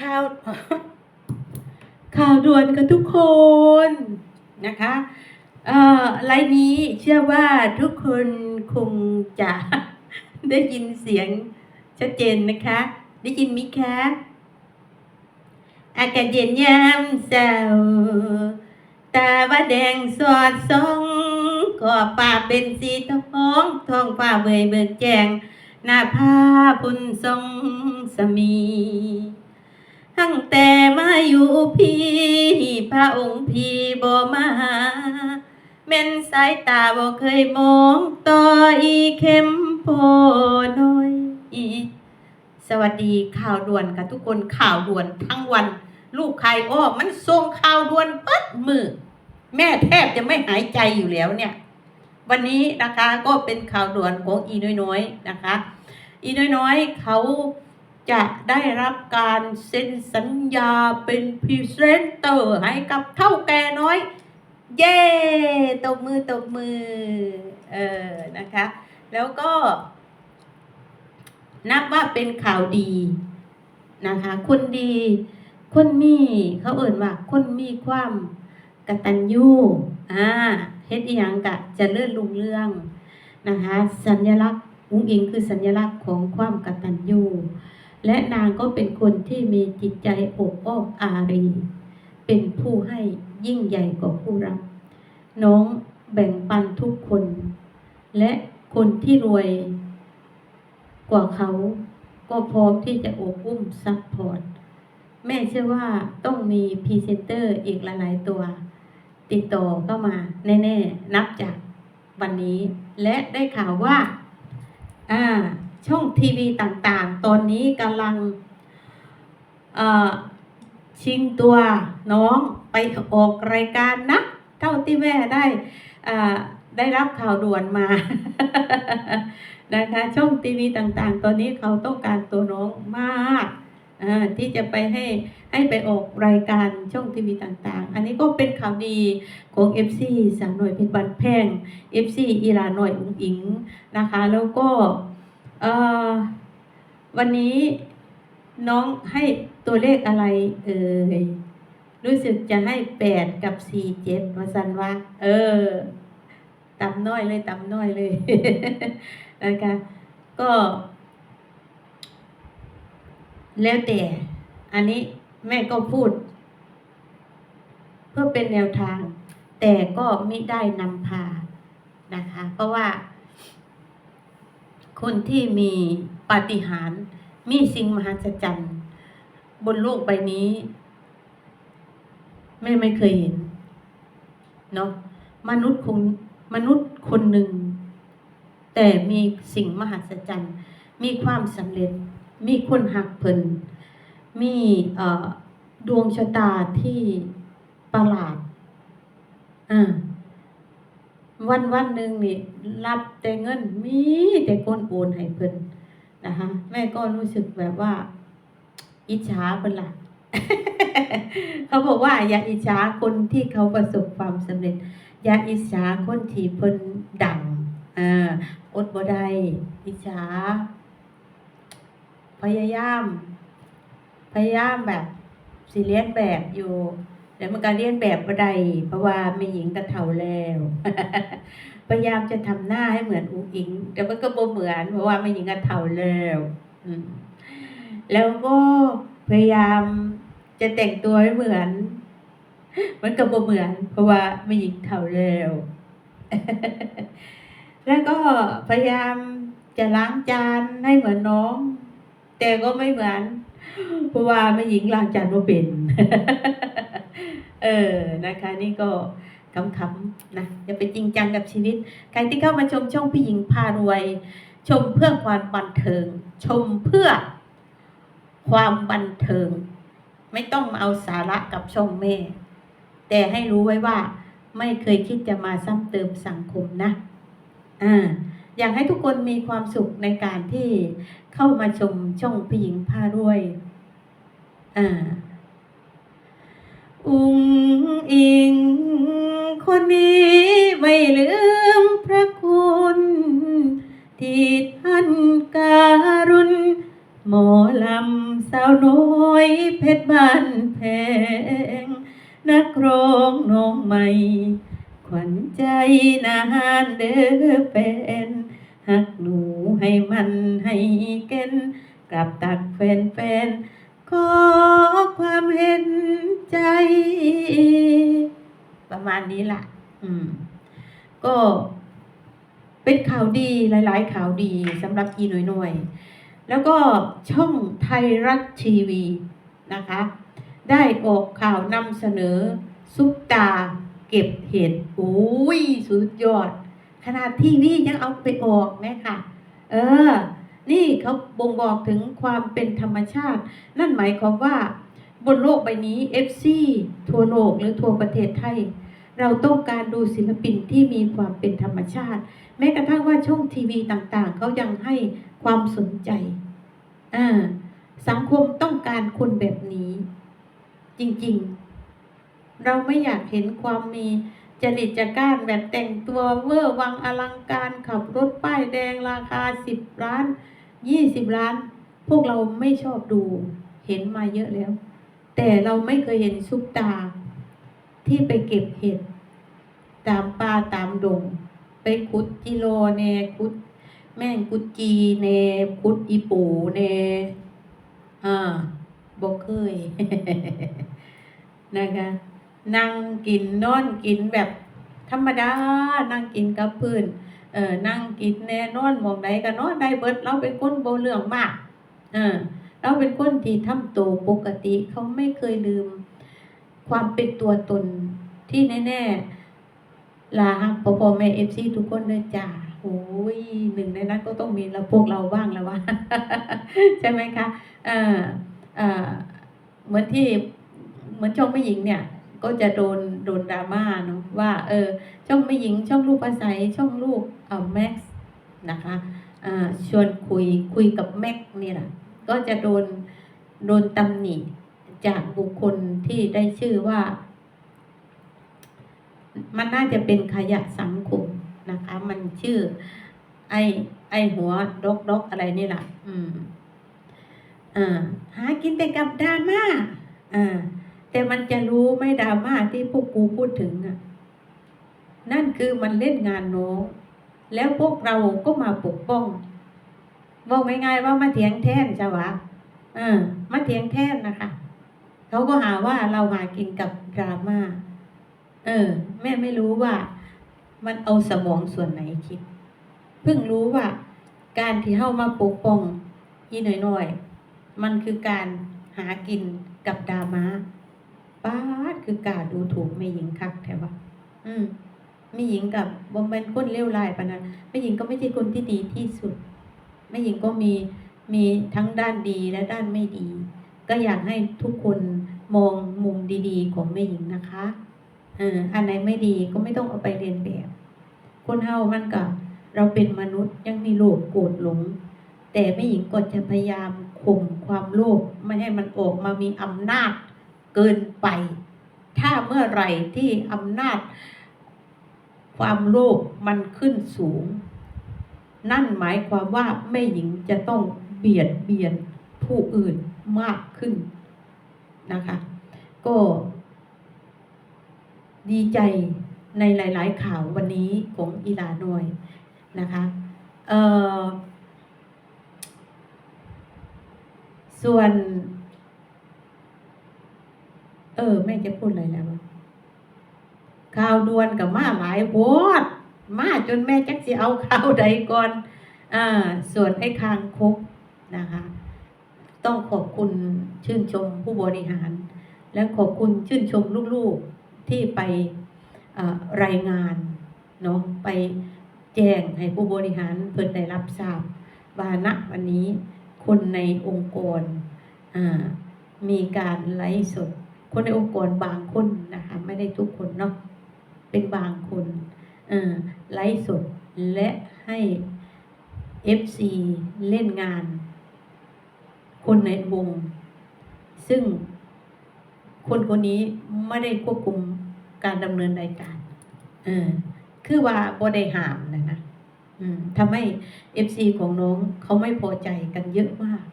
ข่าวข่าวด่วนกับทุกคนนะคะเอ่อไลน์นี้เชื่อว่าทุกคนคงจะได้ยินเสียงชัดเจนนะคะ ได้ยินไหมคะอากาศเย็นยามเช้าตาว่าแดงสอดส่องก็ป่าเป็นสีทองท้องฟ้าเบยเบิกแจงหน้าผ้าพุ่นทรงสมี ตั้งแต่มาอยู่พี่พระองค์พี่บ่มาแม่นสายตาบ่เคยมองต่ออีเข้มโพน้อยอีสวัสดีข่าวด่วนค่ะทุกคนข่าวด่วนทั้งวัน ลูกใครอ้อมันส่งข่าวด่วนปัดมือ แม่แทบจะไม่หายใจอยู่แล้วเนี่ย วันนี้นะคะก็เป็นข่าวด่วนของอีน้อยๆนะคะ อีน้อยๆเขา จะได้รับการเซ็นสัญญาเป็นพรีเซนเตอร์ให้กับเท่าแก่น้อย เย้ตบมือตบมือ เออนะคะ แล้วก็ นับว่าเป็นข่าวดีนะคะ คนดี คนมีเขาเอ่นว่า คนมีความกตัญญูอ่าเฮ็ดอีหยังกะจะเลื่อนลุงเรื่องนะคะ สัญลักษณ์อุ้งอิงคือสัญลักษณ์ของความกตัญญู และนางก็เป็นคนที่มีจิตใจอบอ้อมอารี เป็นผู้ให้ยิ่งใหญ่กว่าผู้รับ น้องแบ่งปันทุกคน และคนที่รวยกว่าเขาก็พร้อมที่จะโอบอุ้มซัพพอร์ต แม่เชื่อว่าต้องมีพรีเซนเตอร์อีกหลายๆตัว ติดต่อเข้ามาแน่ ๆ นับจากวันนี้ และได้ข่าวว่า อ่า ช่องทีวีต่างๆ ตอนนี้กำลังชิงตัวน้องไปออกรายการนะเท่าที่แม่ได้ได้รับข่าวด่วนมา นะคะ ช่องทีวีต่างๆ ตอนนี้เขาต้องการตัวน้องมากที่จะไปให้ให้ไปออกรายการช่องทีวีต่างๆ อันนี้ก็เป็นข่าวดีของ FC สามหน่วยเพชรบันแพง FC อีลาหน่อยอุ๋งอิงนะคะ แล้วก็ วันนี้น้องให้ตัวเลขอะไรเอ่ยรู้สึกจะให้แปดกับสี่เจ็ดมาสันว่าเออต่ำน้อยเลยต่ำน้อยเลยนะคะก็ แล้วแต่ อันนี้แม่ก็พูด เพื่อเป็นแนวทาง แต่ก็ไม่ได้นำพานะคะ เพราะว่า คนที่มีปาฏิหาริย์มีสิ่งมหัศจรรย์บนโลกใบนี้ แม่ไม่เคยเห็นเนาะมนุษย์คงมนุษย์คนหนึ่ง แต่มีสิ่งมหัศจรรย์มีความสำเร็จ มีคนหักเพิ่นมีดวงชะตาที่ประหลาดอ่า วันวันหนึ่งนี่รับแต่เงินมีแต่คนโอนให้เพิ่นนะคะแม่ก็รู้สึกแบบว่า อิจฉาเพิ่นล่ะเขาบอกว่า อย่าอิจฉาคนที่เขาประสบความสำเร็จ อย่าอิจฉาคนที่เพิ่นดังอ่าอดบ่ได้อิจฉาพยายาม พยายามแบบสิเลียนแบบอยู่ แต่มันการเลียนแบบบ่ได้เพราะว่าแม่หญิงกระเฒ่าแล้วพยายามจะทำหน้าให้เหมือนอุ้งอิง แต่มันก็บ่เหมือน เพราะว่าแม่หญิงกระเฒ่าแล้วแล้วก็พยายามจะแต่งตัวให้เหมือน มันก็บ่เหมือน เพราะว่าแม่หญิงเฒ่าแล้วแล้วก็พยายามจะล้างจานให้เหมือนน้อง แต่ก็ไม่เหมือน เพราะว่าแม่หญิงล้างจานว่าเป็น เออนะคะ นี่ก็ขำๆนะอย่าไปจริงจังกับชีวิต ใครที่เข้ามาชมช่องผู้หญิงพารวย ชมเพื่อความบันเทิง ชมเพื่อความบันเทิง ไม่ต้องมาเอาสาระกับช่องแม่ แต่ให้รู้ไว้ว่า ไม่เคยคิดจะมาซ้ำเติมสังคมนะอ่าอยากให้ทุกคนมีความสุขในการที่เข้ามาชมช่องผู้หญิงพารวยอ่า อุ้งอิงคนนี้ไม่ลืมพระคุณ ที่ท่านการุณหมอลำสาวน้อยเพชรบ้านแพง นักร้องน้องใหม่ ขวัญใจนานเด้อแฟนหักหนูให้มันให้เก้นกลับตักแฟนแฟนๆขอ ประมาณนี้แหละอืม ก็เป็นข่าวดีหลาย ๆ ข่าวดีสำหรับอีหน่วยหน่วยๆแล้วก็ช่องไทยรัฐทีวีนะคะ ได้ออกข่าวนำเสนอซุปตาเก็บเห็ดโอ้ย สุดยอด ขนาดทีวียังเอาไปออกนะค่ะเออ นี่เขาบ่งบอกถึงความเป็นธรรมชาติ นั่นหมายความว่าบนโลกใบนี้ FC ทั่วโลกหรือทั่วประเทศไทย เราต้องการดูศิลปินที่มีความเป็นธรรมชาติ แม้กระทั่งว่าช่องทีวีต่างๆเขายังให้ความสนใจอ่าสังคมต้องการคนแบบนี้ จริงๆ เราไม่อยากเห็นความมีจริตจักร้านแบบแต่งตัวเวอร์วังอลังการขับรถป้ายแดงราคาสิบล้านยี่สิบล้าน พวกเราไม่ชอบดู เห็นมาเยอะแล้ว แต่เราไม่เคยเห็นซุปตา ที่ไปเก็บเห็ด ตามป่าตามดง ไปขุดจิโรแนขุด แม่งกุดจีแนขุดอีปูแนอ่าบอกเคยนะคะนั่งกินนอนกินแบบธรรมดา นั่งกินกับเพื่อนเออนั่งกินแน่นอนหมองใดก็นอนได้เบิดเราเป็นคนโบเรื่องมาก เออเราเป็นคนที่ทำตัวปกติเขาไม่เคยลืม ความเป็นตัวตนที่แน่ๆลาฮักพอพอแม่เอฟซีทุกคนเลยจ้าโอ้ยหนึ่งในนั้นก็ต้องมีเราพวกเราบ้างแล้วว่าใช่ไหมคะเออเออเหมือนที่เหมือนช่องแม่หญิงเนี่ย ก็จะโดนโดนดราม่าเนาะว่า เออ ช่องแม่หญิง ช่องลูกอาศัยช่องลูกเออแม็กซ์นะคะอ่าชวนคุยคุยกับแม็กนี่แหละก็จะโดนโดนตำหนิ จากบุคคลที่ได้ชื่อว่า มันน่าจะเป็นขยะสังคมนะคะ มันชื่อ ไอไอหัวดกดกอะไรนี่แหละอืมอ่าหากินแต่กับดราม่าอ่าแต่มันจะรู้ไหม่ดราม่าที่พวกกูพูดถึงอะ นั่นคือมันเล่นงานน้องแล้วพวกเราก็มาปกป้องบอกง่ายๆว่ามาเถียงแท่นจ้าวะเออมาเถียงแท่นนะคะ เขาก็หาว่าเราหากินกับดราม่า เออ แม่ไม่รู้ว่า มันเอาสมองส่วนไหนคิด เพิ่งรู้ว่า การที่เข้ามาปกป้องอีหน่อยๆมันคือการหากินกับดราม่าป้าดคือการดูถูกแม่หญิงคักแถวะอืมแม่หญิงกับบ่แม่นคนเลวร้ายปานนั้นแม่หญิงก็ไม่ใช่คนที่ดีที่สุดแม่หญิงก็มีมีทั้งด้านดีและด้านไม่ดี ก็อยากให้ทุกคน มองมุมดีๆ ของแม่หญิงนะคะเอออันไหนไม่ดีก็ไม่ต้องเอาไปเรียนแบบ คนเฮามันก็เราเป็นมนุษย์ยังมีโลภโกรธหลง แต่แม่หญิงก็จะพยายามข่มความโลภไม่ให้มันออกมามีอำนาจเกินไป ถ้าเมื่อไหร่ที่อำนาจ ความโลภมันขึ้นสูง นั่นหมายความว่าแม่หญิงจะต้องเบียดเบียนผู้อื่นมากขึ้น นะคะ ก็ดีใจในหลาย ๆ ข่าววันนี้ของอีลาหน่อยนะคะเออส่วน เออแม่จะพูดอะไรแล้วข่าวด่วนกับมาหลายโพดมาจนแม่จักสิเอาข่าวใดก่อน อ่า ส่วนไอ้คางคกนะคะ ต้องขอบคุณชื่นชมผู้บริหาร และขอบคุณชื่นชมลูกๆที่ไปรายงานเนาะไปแจ้งให้ผู้บริหารเพิ่นได้รับทราบว่าณวันนี้คนในองค์กรมีการไลฟ์สด คนในองค์กรบางคนนะคะไม่ได้ทุกคนเนาะเป็นบางคนไลฟ์สดและให้ FC เล่นงาน คนในวง ซึ่งคนคนนี้ไม่ได้ควบคุมการดำเนินรายการ เออ คือว่าบ่ได้ห้ามนะนะทำให้ FC ของน้องเขาไม่พอใจกันเยอะมาก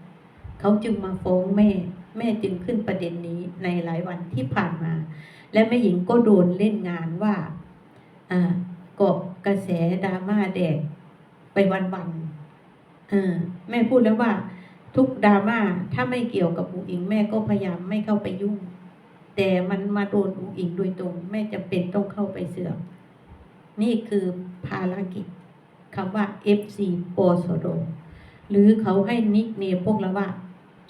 เขาจึงมาฟ้องแม่ แม่จึงขึ้นประเด็นนี้ในหลายวันที่ผ่านมา และแม่หญิงก็โดนเล่นงานว่าอ่าเกาะกระแสดราม่าแดกไปวันๆเออแม่พูดแล้วว่า ทุกดราม่าถ้าไม่เกี่ยวกับอุ๋งอิงแม่ก็พยายามไม่เข้าไปยุ่ง แต่มันมาโดนอุ๋งอิงโดยตรง แม่จะเป็นต้องเข้าไปเสือกนี่คือภารกิจคำว่า FC ปโซโดหรือเขาให้นิกเนมพวกเราว่า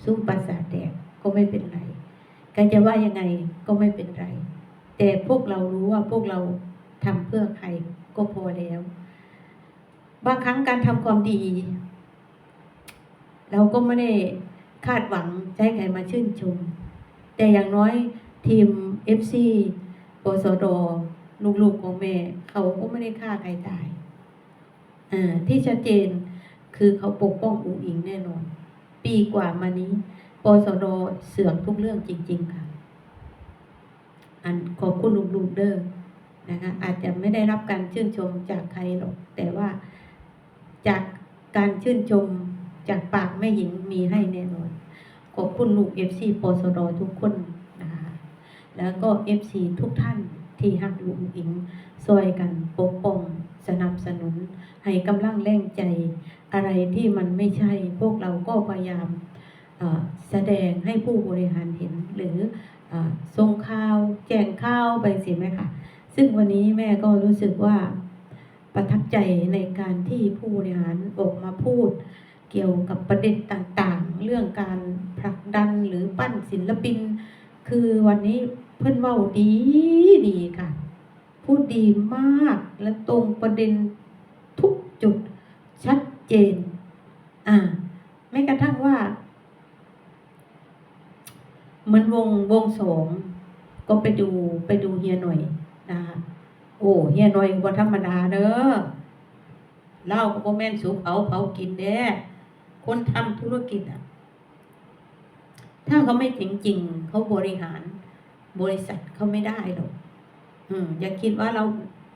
ซุ้มปราสาทแดกก็ไม่เป็นไรใครจะว่ายังไงก็ไม่เป็นไร แต่พวกเรารู้ว่าพวกเราทำเพื่อใครก็พอแล้ว บางครั้งการทำความดี เราก็ไม่ได้คาดหวังให้ใครมาชื่นชม แต่อย่างน้อยทีม FC ปสดลูกๆของแม่ เขาก็ไม่ได้ฆ่าใครตายอที่ชัดเจนคือเขาปกป้องอุ๋งอิงแน่นอน ปีกว่ามานี้ปสดเสื่อกทุกเรื่องจริง ๆ ค่ะ อันขอบคุณลุงๆเด้อนะคะอาจจะไม่ได้รับการชื่นชมจากใครหรอก แต่ว่าจากการชื่นชม จากปากแม่หญิงมีให้แน่นอน ขอบคุณลูกเอฟซีปสดทุกคนนะคะ แล้วก็เอฟซีทุกท่านที่หักลุงอิงซอยกันปกป้องสนับสนุน ให้กำลังแรงใจ อะไรที่มันไม่ใช่ พวกเราก็พยายามแสดงให้ผู้บริหารเห็น หรืออ่อส่งข่าว แจ้งข่าวไปสิไหมคะซึ่งวันนี้แม่ก็รู้สึกว่าประทับใจในการที่ผู้บริหารออกมาพูด เกี่ยวกับประเด็นต่างๆ เรื่องการผลักดันหรือปั้นศิลปิน คือวันนี้เพื่อนเว้าดีดีค่ะ พูดดีมากและตรงประเด็นทุกจุดชัดเจน อ่าแม้กระทั่งว่าเหมือนวงวงสองก็ไปดูไปดูเฮียหน่อยนะคะโอ้เฮียหน่อยบ่ธรรมดาเด้อเล้าก็บ่แม่นสูเผาเผากินเด้ คนทำธุรกิจอะ ถ้าเขาไม่จริงจริง เขาบริหารบริษัทเขาไม่ได้หรอกอืม อย่าคิดว่าเรา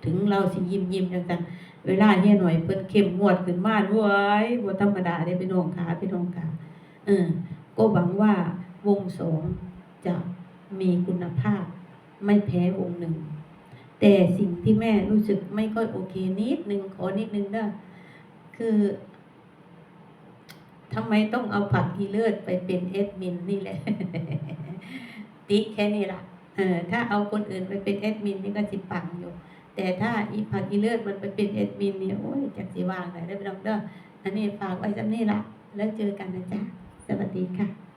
ถึงเราสิยิ้มยิ้มจังจังเวลาเฮียหน่อยเพิ่นเข้มงวดขึ้นมาด้วยบ่ธรรมดาได้พี่น้องขาพี่น้องขาเออ ก็หวังว่าวงสองจะมีคุณภาพ ไม่แพ้วงหนึ่ง แต่สิ่งที่แม่รู้สึกไม่ค่อยโอเคนิดนึงขอนิดนึงเด้อคือ ทำไมต้องเอาผักอีเลิศไปเป็นเอดมินนี่แหละ ติแค่นี้ล่ะเออถ้าเอาคนอื่นไปเป็นเอดมินนี่ก็สิปังอยู่ แต่ถ้าอีผักอีเลิศมันไปเป็นเอดมินเนี่ยโอ้ยจักสีว่างไหนได้อพี่น้องเด้ออันนี้ฝากไว้จำนี่ละแล้วเจอกันนะจ๊ะสวัสดีค่ะ